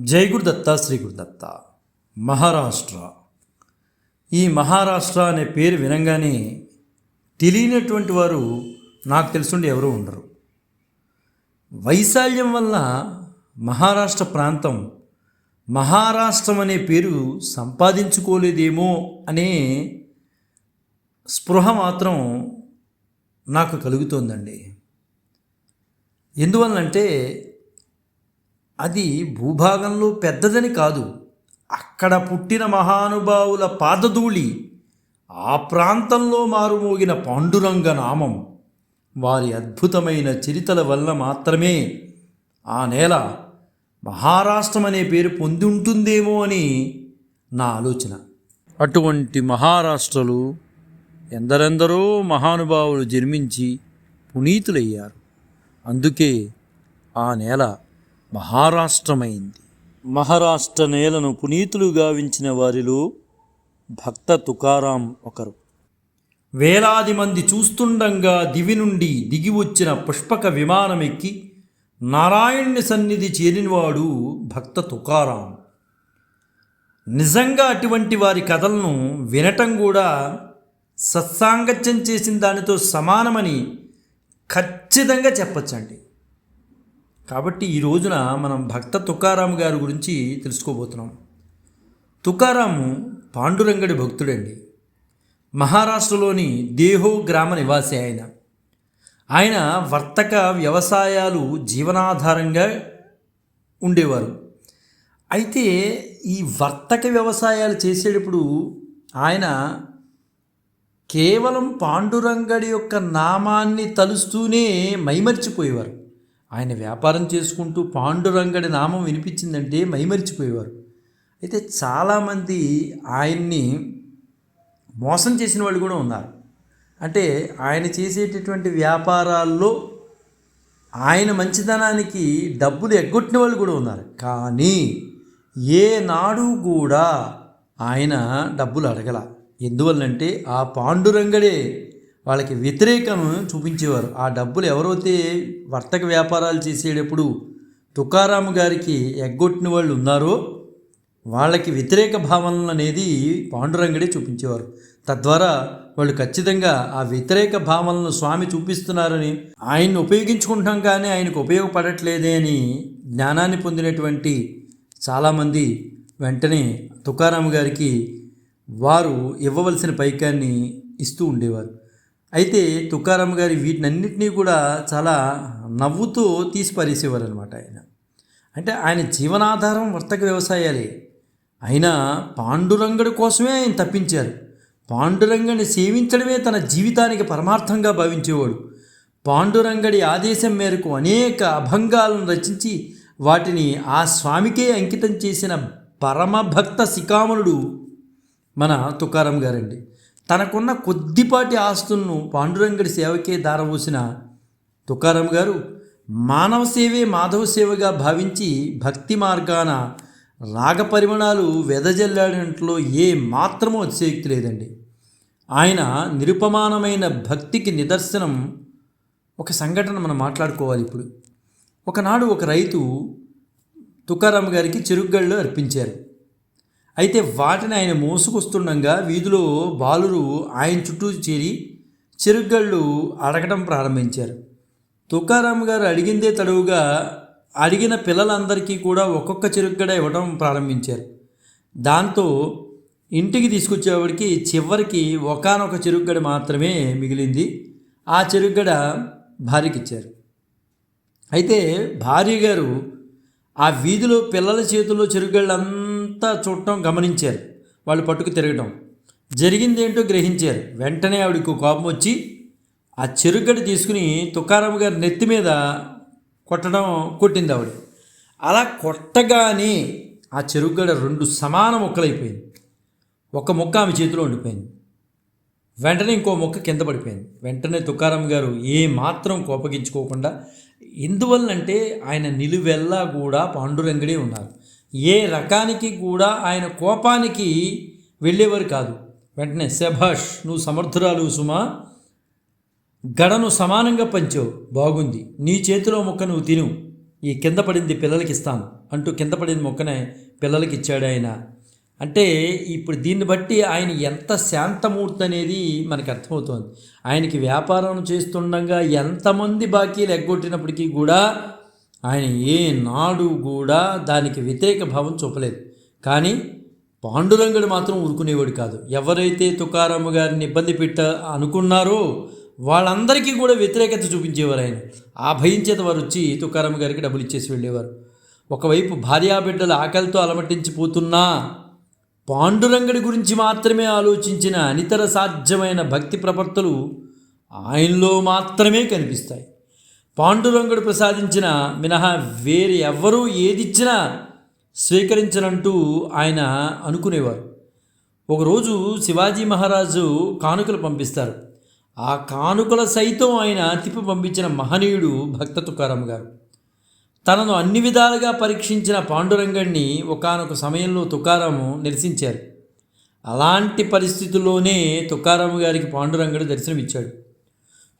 జై గురుదత్త శ్రీ గురుదత్త మహారాష్ట్ర. ఈ మహారాష్ట్ర అనే పేరు వినంగానే తెలియనటువంటి వారు నాకు తెలుసుండి ఎవరూ ఉండరు. వైశాల్యం వల్ల మహారాష్ట్ర ప్రాంతం మహారాష్ట్రం అనే పేరు సంపాదించుకోలేదేమో అనే స్పృహ మాత్రం నాకు కలుగుతోందండి. ఎందువల్లంటే అది భూభాగంలో పెద్దదని కాదు. అక్కడ పుట్టిన మహానుభావుల పాదధూళి ఆ ప్రాంతంలో మారుమోగిన పాండురంగ నామం వారి అద్భుతమైన చరితల వల్ల మాత్రమే ఆ నేల మహారాష్ట్రం అనే పేరు పొంది ఉంటుందేమో అని నా ఆలోచన. అటువంటి మహారాష్ట్రలు ఎందరెందరో మహానుభావులు జన్మించి పునీతులయ్యారు. అందుకే ఆ నేల మహారాష్ట్రమైంది. మహారాష్ట్ర నేలను పునీతులు గావించిన వారిలో భక్త తుకారాం ఒకరు. వేలాది మంది చూస్తుండగా దివి నుండి దిగి వచ్చిన పుష్పక విమానం ఎక్కి నారాయణ్య సన్నిధి చేరినవాడు భక్త తుకారాం. నిజంగా అటువంటి వారి కథలను వినటం కూడా సత్సాంగత్యం చేసిన దానితో సమానమని ఖచ్చితంగా చెప్పచ్చండి. కాబట్టి ఈ రోజున మనం భక్త తుకారాం గారి గురించి తెలుసుకోబోతున్నాం. తుకారాము పాండురంగడి భక్తుడండి. మహారాష్ట్రలోని దేహో గ్రామ నివాసి ఆయన. ఆయన వర్తక వ్యవసాయాలు జీవనాధారంగా ఉండేవారు. అయితే ఈ వర్తక వ్యవసాయాలు చేసేటప్పుడు ఆయన కేవలం పాండురంగడి యొక్క నామాన్ని తలుస్తూనే మైమర్చిపోయేవారు. ఆయన వ్యాపారం చేసుకుంటూ పాండురంగడి నామం వినిపించిందంటే మైమరిచిపోయేవారు. అయితే చాలామంది ఆయన్ని మోసం చేసిన వాళ్ళు కూడా ఉన్నారు. అంటే ఆయన చేసేటటువంటి వ్యాపారాల్లో ఆయన మంచితనానికి డబ్బులు ఎగ్గొట్టిన వాళ్ళు కూడా ఉన్నారు. కానీ ఏ నాడు కూడా ఆయన డబ్బులు అడగల. ఎందువల్లంటే ఆ పాండురంగడే వాళ్ళకి వ్యతిరేకం చూపించేవారు. ఆ డబ్బులు ఎవరైతే వర్తక వ్యాపారాలు చేసేటప్పుడు తుకారాము గారికి ఎగ్గొట్టిన వాళ్ళు ఉన్నారో వాళ్ళకి వ్యతిరేక భావనలు అనేది పాండురంగడే చూపించేవారు. తద్వారా వాళ్ళు ఖచ్చితంగా ఆ వ్యతిరేక భావనలను స్వామి చూపిస్తున్నారని ఆయన్ని ఉపయోగించుకుంటాం కానీ ఆయనకు ఉపయోగపడట్లేదే అని జ్ఞానాన్ని పొందినటువంటి చాలామంది వెంటనే తుకారాము గారికి వారు ఇవ్వవలసిన పైకాన్ని ఇస్తూ ఉండేవారు. అయితే తుకారాం గారి వీటినన్నింటినీ కూడా చాలా నవ్వుతూ తీసి పారేసేవారు అనమాట ఆయన. అంటే ఆయన జీవనాధారం వర్తక వ్యవసాయాలే. అయినా పాండురంగడి కోసమే ఆయన తప్పించారు. పాండురంగని సేవించడమే తన జీవితానికి పరమార్థంగా భావించేవాడు. పాండురంగడి ఆదేశం మేరకు అనేక అభంగాలను రచించి వాటిని ఆ స్వామికే అంకితం చేసిన పరమభక్త శిఖామణుడు మన తుకారం గారండి. తనకున్న కొద్దిపాటి ఆస్తులను పాండురంగడి సేవకే దారవూసిన తుకారం గారు మానవ సేవే మాధవ సేవగా భావించి భక్తి మార్గాన రాగ పరిమాణాలు వెదజల్లాడినట్లో ఏ మాత్రమూ అతిశయక్తి లేదండి. ఆయన నిరుపమానమైన భక్తికి నిదర్శనం ఒక సంఘటన మనం మాట్లాడుకోవాలి ఇప్పుడు. ఒకనాడు ఒక రైతు తుకారాం గారికి చెరుగ్గళ్ళు అర్పించారు. అయితే వాటిని ఆయన మోసుకొస్తుండగా వీధిలో బాలురు ఆయన చుట్టూ చేరి చిరుగళ్ళు అడగడం ప్రారంభించారు. తుకారాం గారు అడిగిందే తడువుగా అడిగిన పిల్లలందరికీ కూడా ఒక్కొక్క చెరుగ్గడ ఇవ్వడం ప్రారంభించారు. దాంతో ఇంటికి తీసుకొచ్చేవాడికి చివరికి ఒకనొక చెరుగ్గడ మాత్రమే మిగిలింది. ఆ చెరుగ్గడ భార్యకిచ్చారు. అయితే భార్య గారు ఆ వీధిలో పిల్లల చేతుల్లో అంతా చూడటం గమనించారు. వాళ్ళు పట్టుకు తిరగటం. జరిగిందేంటో గ్రహించారు. వెంటనే ఆవిడకు కోపం వచ్చి ఆ చెరుగడ్డ తీసుకుని తుకారాం గారి నెత్తి మీద కొట్టడం కొట్టింది ఆవిడ. అలా కొట్టగానే ఆ చెరుగడ్డ రెండు సమాన ముక్కలైపోయింది. ఒక ముక్క ఆమె చేతిలో ఉండిపోయింది. వెంటనే ఇంకో మొక్క కింద పడిపోయింది. వెంటనే తుకారాం గారు ఏ మాత్రం కోపగించుకోకుండా ఎందువల్లంటే ఆయన నిలువెల్లా కూడా పాండురంగడే ఉన్నారు. ఏ రకానికి కూడా ఆయన కోపానికి వెళ్ళేవారు కాదు. వెంటనే శభాష్ నువ్వు సమర్థురాలు సుమా గడను సమానంగా పంచావు. బాగుంది. నీ చేతిలో ముక్క నువ్వు తిను. ఈ కింద పడింది పిల్లలకి ఇస్తాను. అంటూ కింద పడింది మొక్కనే పిల్లలకి ఇచ్చాడు ఆయన. అంటే ఇప్పుడు దీన్ని బట్టి ఆయన ఎంత శాంతమూర్తి అనేది మనకు అర్థమవుతుంది. ఆయనకి వ్యాపారం చేస్తుండగా ఎంతమంది బాకీలు ఎగ్గొట్టినప్పటికీ కూడా ఆయన ఏ నాడు కూడా దానికి వ్యతిరేక భావం చూపలేదు. కానీ పాండురంగుడు మాత్రం ఊరుకునేవాడు కాదు. ఎవరైతే తుకారాము గారిని ఇబ్బంది పెట్ట అనుకున్నారో వాళ్ళందరికీ కూడా వ్యతిరేకత చూపించేవారు ఆయన. ఆ భయం చేత వారు వచ్చి తుకారాము గారికి డబ్బులు ఇచ్చేసి వెళ్ళేవారు. ఒకవైపు భార్యాబిడ్డలు ఆకలితో అలమటించిపోతున్నా పాండురంగడి గురించి మాత్రమే ఆలోచించిన అనితర సాధ్యమైన భక్తి ప్రవర్తలు ఆయనలో మాత్రమే కనిపిస్తాయి. పాండురంగుడు ప్రసాదించిన మినహా వేరే ఎవ్వరూ ఏదిచ్చినా స్వీకరించనంటూ ఆయన అనుకునేవారు. ఒకరోజు శివాజీ మహారాజు కానుకలు పంపిస్తారు. ఆ కానుకల సైతం ఆయన తిప్పి పంపించిన మహనీయుడు భక్త తుకారాం గారు. తనను అన్ని విధాలుగా పరీక్షించిన పాండురంగణ్ణి ఒకానొక సమయంలో తుకారాము నిరసించారు. అలాంటి పరిస్థితుల్లోనే తుకారాము గారికి పాండురంగడు దర్శనమిచ్చాడు.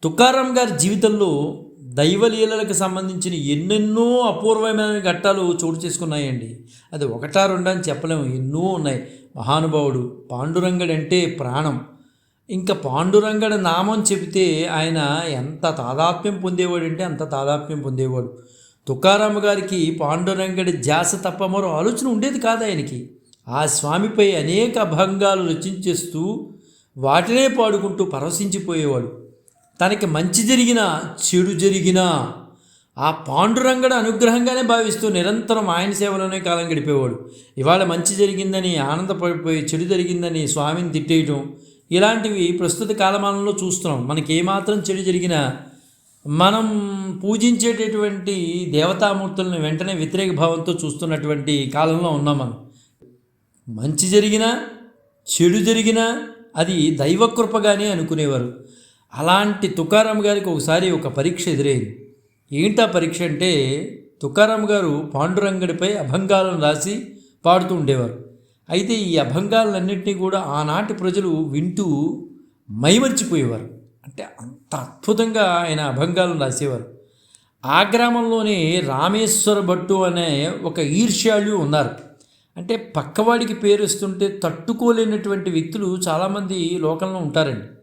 తుకారాం గారి జీవితంలో దైవలీలలకు సంబంధించిన ఎన్నెన్నో అపూర్వమైన ఘట్టాలు చోటు చేసుకున్నాయండి. అది ఒకటా రెండా అని చెప్పలేము. ఎన్నో ఉన్నాయి. మహానుభావుడు పాండురంగడు అంటే ప్రాణం. ఇంకా పాండురంగడ నామం చెబితే ఆయన ఎంత తాదాత్మ్యం పొందేవాడు అంటే అంత తాదాత్మ్యం పొందేవాడు. తుకారామ గారికి పాండురంగడి ధ్యాస తప్ప మరో ఆలోచన ఉండేది కాదు ఆయనకి. ఆ స్వామిపై అనేక అభంగాలు రచించేస్తూ వాటినే పాడుకుంటూ పరవశించిపోయేవాడు. తనకి మంచి జరిగినా చెడు జరిగినా ఆ పాండురంగడ అనుగ్రహంగానే భావిస్తూ నిరంతరం ఆయన సేవలోనే కాలం గడిపేవాడు. ఇవాళ మంచి జరిగిందని ఆనందపడిపోయి చెడు జరిగిందని స్వామిని తిట్టేయటం ఇలాంటివి ప్రస్తుత కాలమానంలో చూస్తున్నాం. మనకి ఏమాత్రం చెడు జరిగినా మనం పూజించేటటువంటి దేవతామూర్తులను వెంటనే వ్యతిరేక భావంతో చూస్తున్నటువంటి కాలంలో ఉన్నాం మనం. మంచి జరిగినా చెడు జరిగినా అది దైవకృపగానే అనుకునేవారు. అలాంటి తుకారాం గారికి ఒకసారి ఒక పరీక్ష ఎదురైంది. ఏంటా పరీక్ష అంటే తుకారాం గారు పాండురంగడిపై అభంగాలను రాసి పాడుతూ ఉండేవారు. అయితే ఈ అభంగాలన్నింటినీ కూడా ఆనాటి ప్రజలు వింటూ మైమర్చిపోయేవారు. అంటే అంత అద్భుతంగా ఆయన అభంగాలను రాసేవారు. ఆ గ్రామంలోనే రామేశ్వర భట్టు అనే ఒక ఈర్ష్యాళ్ళు ఉన్నారు. అంటే పక్కవాడికి పేరుస్తుంటే తట్టుకోలేనటువంటి వ్యక్తులు చాలామంది లోకంలో ఉంటారండి.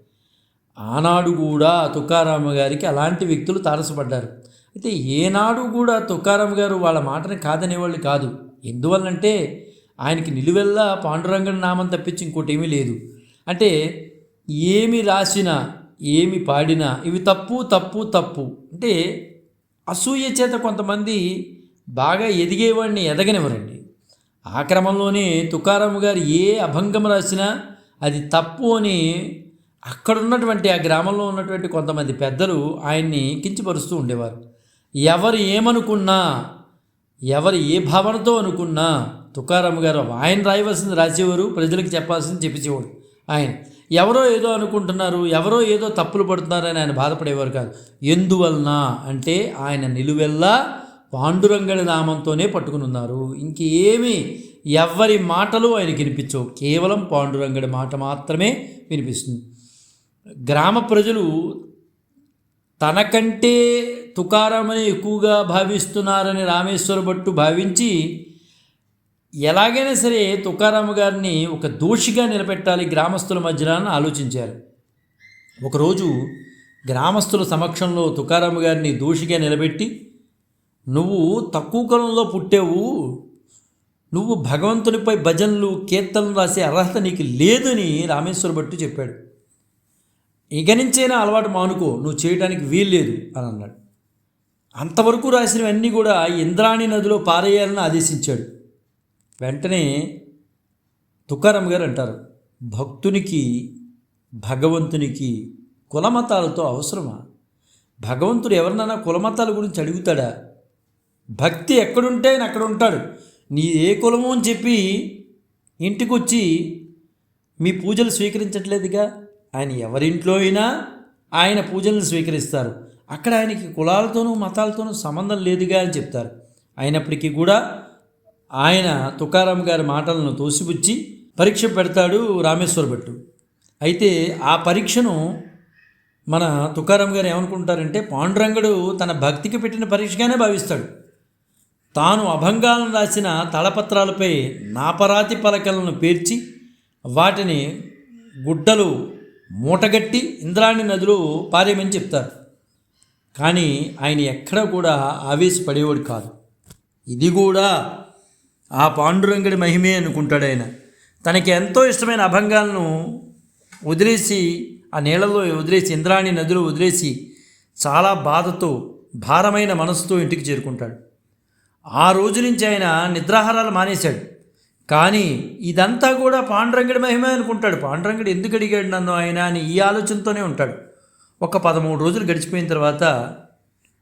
ఆనాడు కూడా తుకారామ గారికి అలాంటి వ్యక్తులు తారసపడ్డారు. అయితే ఏనాడు కూడా తుకారామ గారు వాళ్ళ మాటని కాదనేవాళ్ళు కాదు. ఎందువల్లంటే ఆయనకి నిలువెల్లా పాండురంగడి నామం తప్పించి ఇంకోటి ఏమీ లేదు. అంటే ఏమి రాసినా ఏమి పాడినా ఇవి తప్పు తప్పు తప్పు. అంటే అసూయ చేత కొంతమంది బాగా ఎదిగేవాడిని ఎదగనివ్వరండి. ఆ క్రమంలోనే తుకారాము గారు ఏ అభంగం రాసినా అది తప్పు అని అక్కడ ఉన్నటువంటి ఆ గ్రామంలో ఉన్నటువంటి కొంతమంది పెద్దలు ఆయన్ని కించపరుస్తూ ఉండేవారు. ఎవరు ఏమనుకున్నా ఎవరు ఏ భావనతో అనుకున్నా తుకారాము గారు ఆయన రాయవలసింది రాసేవారు ప్రజలకు చెప్పాల్సింది చెప్పించేవాడు ఆయన. ఎవరో ఏదో అనుకుంటున్నారు ఎవరో ఏదో తప్పులు పడుతున్నారని ఆయన బాధపడేవారు కాదు. ఎందువలన అంటే ఆయన నిలువెల్లా పాండురంగడి నామంతోనే పట్టుకుని ఉన్నారు. ఇంకేమీ ఎవరి మాటలు ఆయనకి వినిపించవు. కేవలం పాండురంగడి మాట మాత్రమే వినిపిస్తుంది. గ్రామ ప్రజలు తనకంటే తుకారామని ఎక్కువగా భావిస్తున్నారని రామేశ్వర భట్టు భావించి ఎలాగైనా సరే తుకారామ గారిని ఒక దోషిగా నిలబెట్టాలి గ్రామస్తుల మధ్యన అని ఆలోచించారు. ఒకరోజు గ్రామస్తుల సమక్షంలో తుకారామ గారిని దోషిగా నిలబెట్టి నువ్వు తక్కువ కాలంలో పుట్టావు నువ్వు భగవంతునిపై భజనలు కీర్తనలు రాసే అర్హత నీకు లేదని రామేశ్వర భట్టు చెప్పాడు. ఇక నుంచైనా అలవాటు మానుకో నువ్వు చేయడానికి వీల్లేదు అని అన్నాడు. అంతవరకు రాసినవన్నీ కూడా ఇంద్రాణి నదిలో పారేయాలని ఆదేశించాడు. వెంటనే తుకారాం గారు అంటారు భక్తునికి భగవంతునికి కులమతాలతో అవసరమా? భగవంతుడు ఎవరినైనా కులమతాల గురించి అడుగుతాడా? భక్తి ఎక్కడుంటే ఆయన అక్కడ ఉంటాడు. నీ ఏ కులము అని చెప్పి ఇంటికొచ్చి మీ పూజలు స్వీకరించట్లేదుగా? ఆయన ఎవరింట్లో అయినా ఆయన పూజలను స్వీకరిస్తారు. అక్కడ ఆయనకి కులాలతోనూ మతాలతోనూ సంబంధం లేదుగా అని చెప్తారు. అయినప్పటికీ కూడా ఆయన తుకారాం గారి మాటలను తోసిపుచ్చి పరీక్ష పెడతాడు రామేశ్వర భట్టు. అయితే ఆ పరీక్షను మన తుకారాం గారు ఏమనుకుంటారంటే పాండురంగడు తన భక్తికి పెట్టిన పరీక్షగానే భావిస్తాడు. తాను అభంగాలను రాసిన తలపత్రాలపై నాపరాతి పలకలను పేర్చి వాటిని గుడ్డలు మూటగట్టి ఇంద్రాణి నదిలో పారేమని చెప్తారు. కానీ ఆయన ఎక్కడా కూడా ఆవేశపడేవాడు కాదు. ఇది కూడా ఆ పాండురంగడి మహిమే అనుకుంటాడు ఆయన. తనకి ఎంతో ఇష్టమైన అభంగాలను వదిలేసి ఆ నీళ్ళలో వదిలేసి ఇంద్రాణి నదిలో వదిలేసి చాలా బాధతో భారమైన మనసుతో ఇంటికి చేరుకుంటాడు. ఆ రోజు నుంచి ఆయన నిద్రాహారాలు మానేశాడు. కానీ ఇదంతా కూడా పాండురంగడి మహిమే అనుకుంటాడు. పాండురంగడు ఎందుకు అడిగాడు నన్ను ఆయన అని ఈ ఆలోచనతోనే ఉంటాడు. ఒక పదమూడు రోజులు గడిచిపోయిన తర్వాత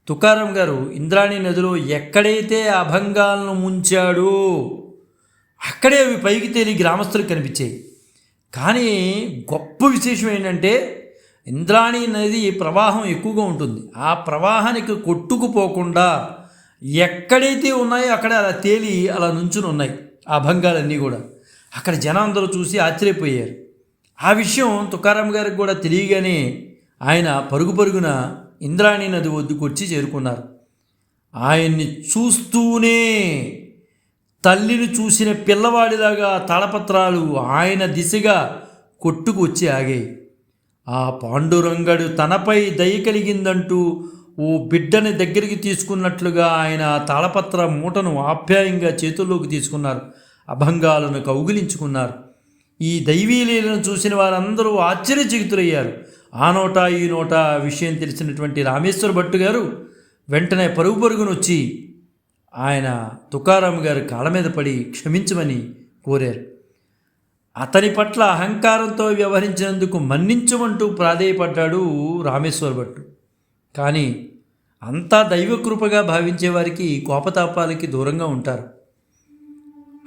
తుకారం గారు ఇంద్రాణి నదిలో ఎక్కడైతే అభంగాలను ముంచాడో అక్కడే అవి పైకి తేలి గ్రామస్తులకు కనిపించాయి. కానీ గొప్ప విశేషం ఏంటంటే ఇంద్రాణి నది ప్రవాహం ఎక్కువగా ఉంటుంది. ఆ ప్రవాహానికి కొట్టుకుపోకుండా ఎక్కడైతే ఉన్నాయో అక్కడ అలా తేలి అలా నుంచుని ఉన్నాయి. ఆ భంగాలన్నీ కూడా. అక్కడ జనం అందరూ చూసి ఆశ్చర్యపోయారు. ఆ విషయం తుకారాం గారికి కూడా తెలియగానే ఆయన పరుగు పరుగున ఇంద్రాణి నది వద్దకు వచ్చి చేరుకున్నారు. ఆయన్ని చూస్తూనే తల్లిని చూసిన పిల్లవాడిలాగా తాళపత్రాలు ఆయన దిశగా కొట్టుకు వచ్చి ఆగాయి. ఆ పాండురంగడు తనపై దయ కలిగిందంటూ ఓ బిడ్డని దగ్గరికి తీసుకున్నట్లుగా ఆయన తాళపత్ర మూటను ఆప్యాయంగా చేతుల్లోకి తీసుకున్నారు. అభంగాలను కౌగిలించుకున్నారు. ఈ దైవీలీలను చూసిన వారందరూ ఆశ్చర్యచకితులయ్యారు. ఆ నోట ఈ నోట విషయం తెలిసినటువంటి రామేశ్వర భట్టు గారు వెంటనే పరుగు పరుగును వచ్చి ఆయన తుకారాం గారు కాళ్ళ మీద పడి క్షమించమని కోరారు. అతని పట్ల అహంకారంతో వ్యవహరించినందుకు మన్నించమంటూ ప్రాధేయపడ్డాడు రామేశ్వర భట్టు. కానీ అంతా దైవకృపగా భావించే వారికి కోపతాపాలకి దూరంగా ఉంటారు.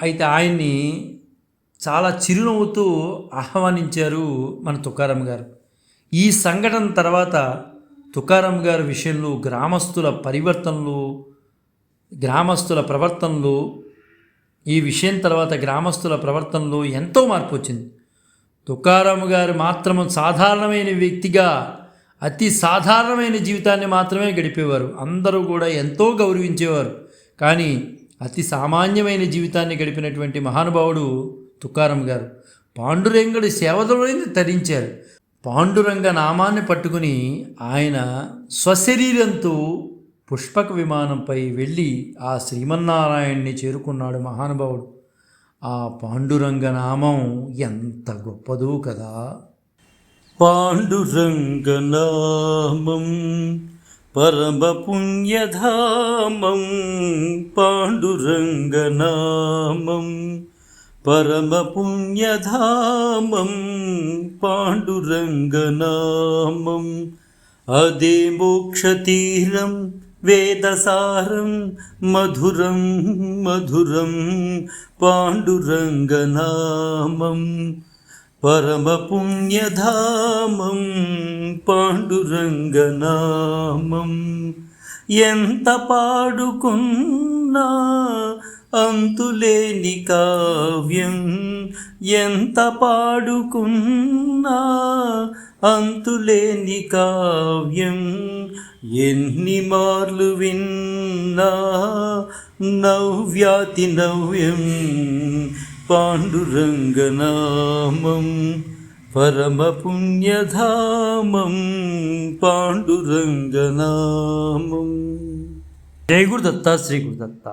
అయితే ఆయన్ని చాలా చిరునవ్వుతూ ఆహ్వానించారు మన తుకారం గారు. ఈ సంఘటన తర్వాత తుకారం గారి విషయంలో గ్రామస్తుల పరివర్తనలు గ్రామస్తుల ప్రవర్తనలు ఈ విషయం తర్వాత గ్రామస్తుల ప్రవర్తనలో ఎంతో మార్పు వచ్చింది. తుకారాం గారు మాత్రం సాధారణమైన వ్యక్తిగా అతి సాధారణమైన జీవితాన్ని మాత్రమే గడిపేవారు. అందరూ కూడా ఎంతో గౌరవించేవారు. కానీ అతి సామాన్యమైన జీవితాన్ని గడిపినటువంటి మహానుభావుడు తుకారం గారు పాండురంగుడి సేవలోని తరించారు. పాండురంగ నామాన్ని పట్టుకుని ఆయన స్వశరీరంతో పుష్పక విమానంపై వెళ్ళి ఆ శ్రీమన్నారాయణ్ణి చేరుకున్నాడు మహానుభావుడు. ఆ పాండురంగ నామం ఎంత గొప్పదో కదా! పాండురంగనామం పరమ పుణ్యధామం పాండురంగనామం పరమ పుణ్యధామం పాండురంగనామం. అదే మోక్షతీరం వేదసారం మధురం మధురం పాండురంగనామం. పరమపుణ్యధామం పాండురంగనామం. ఎంత పాడుకున్నా అంతులేని కావ్యం. ఎంత పాడుకున్నా అంతులేని కావ్యం. ఎన్ని మార్లు విన్నా నవ్యాతి నవ్యం. పాండురంగనామం పరమపుణ్యధామం పాండురంగనామం జై గురుదత్త శ్రీ గురుదత్త